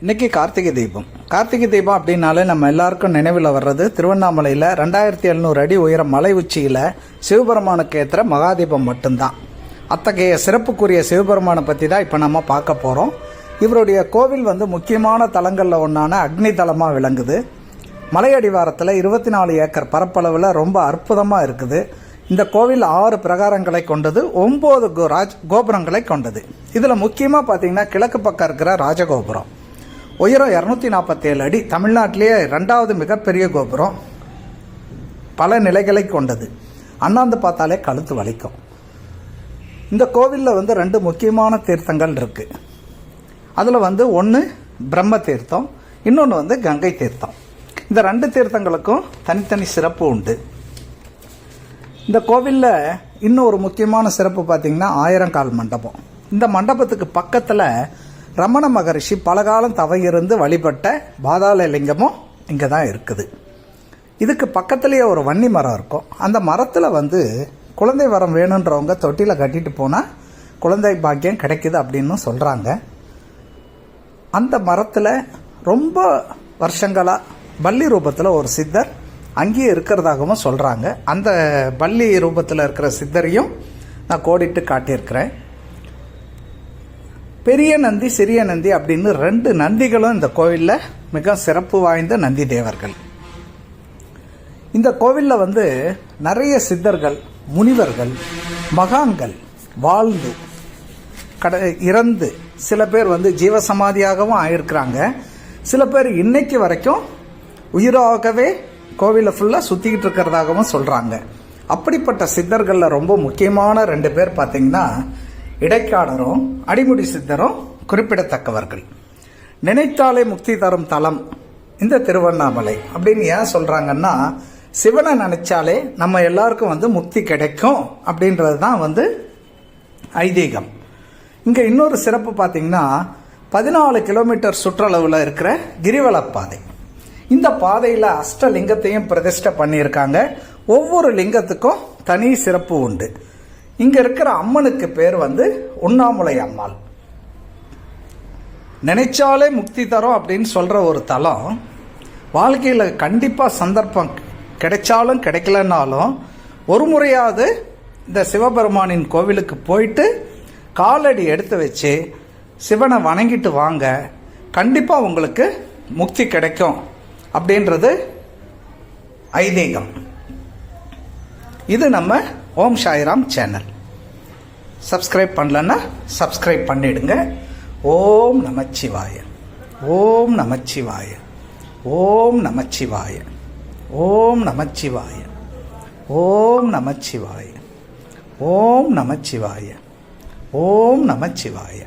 இன்னைக்கு கார்த்திகை தீபம். கார்த்திகை தீபம் அப்படின்னாலே நம்ம எல்லாருக்கும் நினைவில் வர்றது திருவண்ணாமலையில் ரெண்டாயிரத்தி எழுநூறு அடி உயரம் மலை உச்சியில் சிவபெருமானுக்கு ஏற்ற மகாதீபம் மட்டும்தான். அத்தகைய சிறப்புக்குரிய சிவபெருமானை பற்றி தான் இப்போ நம்ம பார்க்க போகிறோம் இவருடைய கோவில் வந்து முக்கியமான தலங்களில் ஒன்றான அக்னி தலமாக விளங்குது. மலையடிவாரத்தில் இருபத்தி நாலு ஏக்கர் பரப்பளவில் ரொம்ப அற்புதமாக இருக்குது. இந்த கோவில் ஆறு பிரகாரங்களை கொண்டது ஒம்பது கோ- ராஜ் கோபுரங்களை கொண்டது. இதில் முக்கியமாக பார்த்தீங்கன்னா கிழக்கு பக்கம் இருக்கிற ராஜகோபுரம். உயரம் இரநூத்தி நாற்பத்தேழு அடி. தமிழ்நாட்டிலேயே ரெண்டாவது மிகப்பெரிய கோபுரம் பல நிலைகளை கொண்டது. அண்ணாந்து பார்த்தாலே கழுத்து வலிக்கும். இந்த கோவிலில் வந்து ரெண்டு முக்கியமான தீர்த்தங்கள் இருக்குது அதில் வந்து ஒன்று பிரம்ம தீர்த்தம் இன்னொன்று வந்து கங்கை தீர்த்தம். இந்த ரெண்டு தீர்த்தங்களுக்கும் தனித்தனி சிறப்பு உண்டு. இந்த கோவிலில் இன்னும் ஒரு முக்கியமான சிறப்பு பார்த்திங்கன்னா ஆயிரங்கால் மண்டபம். இந்த மண்டபத்துக்கு பக்கத்தில் ரமண மகரிஷி பலகாலம் தவையிருந்து வழிபட்ட பாதாள லிங்கமும் இங்கே தான் இருக்குது. இதுக்கு பக்கத்துலேயே ஒரு வன்னி மரம் இருக்கும். அந்த மரத்தில் வந்து குழந்தை வரம் வேணுன்றவங்க தொட்டியில் கட்டிட்டு போனால் குழந்தை பாக்கியம் கிடைக்குது அப்படின்னு சொல்கிறாங்க அந்த மரத்தில் ரொம்ப வருஷங்களாக பள்ளி ரூபத்தில் ஒரு சித்தர் அங்கேயே இருக்கிறதாகவும் சொல்கிறாங்க அந்த பள்ளி ரூபத்தில் இருக்கிற சித்தரையும் நான் கோடிட்டு காட்டியிருக்கிறேன். பெரிய நந்தி சிறிய நந்தி அப்படின்னு ரெண்டு நந்திகளும் இந்த கோவிலில் மிக சிறப்பு வாய்ந்த நந்தி தேவர்கள். இந்த கோவிலில் வந்து நிறைய சித்தர்கள் முனிவர்கள் மகான்கள் வாழ்ந்து கட இறந்து சில பேர் வந்து ஜீவசமாதியாகவும் ஆயிருக்கிறாங்க. சில பேர் இன்னைக்கு வரைக்கும் உயிராகவே கோவிலை ஃபுல்லாக சுற்றிக்கிட்டு இருக்கிறதாகவும் சொல்கிறாங்க அப்படிப்பட்ட சித்தர்களில் ரொம்ப முக்கியமான ரெண்டு பேர் பார்த்தீங்கன்னா இடைக்காடரும் அடிமுடி சித்தரும் குறிப்பிடத்தக்கவர்கள். நினைத்தாலே முக்தி தரும் தலம் இந்த திருவண்ணாமலை அப்படின்னு ஏன் சொல்கிறாங்கன்னா சிவனை நினைச்சாலே நம்ம எல்லாருக்கும் வந்து முக்தி கிடைக்கும் அப்படின்றது தான் வந்து ஐதீகம். இங்கே இன்னொரு சிறப்பு பார்த்தீங்கன்னா பதினாலு கிலோமீட்டர் சுற்றளவில் இருக்கிற கிரிவலப்பாதை இந்த பாதையில் அஷ்டலிங்கத்தையும் பிரதிஷ்டை பண்ணியிருக்காங்க. ஒவ்வொரு லிங்கத்துக்கும் தனி சிறப்பு உண்டு. இங்க இருக்கிற அம்மனுக்கு பேர் வந்து உண்ணாமுலை அம்மாள். நினைச்சாலே முக்தி தரும் அப்படின்னு சொல்ற ஒரு தலம் வாழ்க்கையில் கண்டிப்பாக சந்தர்ப்பம் கிடைச்சாலும் கிடைக்கலனாலும் ஒரு முறையாவது இந்த சிவபெருமானின் கோவிலுக்கு போயிட்டு காலடி எடுத்து வச்சு சிவனை வணங்கிட்டு வாங்க கண்டிப்பாக உங்களுக்கு முக்தி கிடைக்கும் அப்படின்றது ஐதீகம். இது நம்ம ஓம் சாய்ராம் சேனல். சப்ஸ்கிரைப் பண்ணலன்னா சப்ஸ்கிரைப் பண்ணிடுங்க. ஓம் நமச்சிவாய. ஓம் நமச்சிவாய. ஓம் நமச்சிவாய. ஓம் நமச்சிவாய. ஓம் நமச்சிவாய. ஓம் நமச்சிவாய. ஓம் நமச்சிவாய.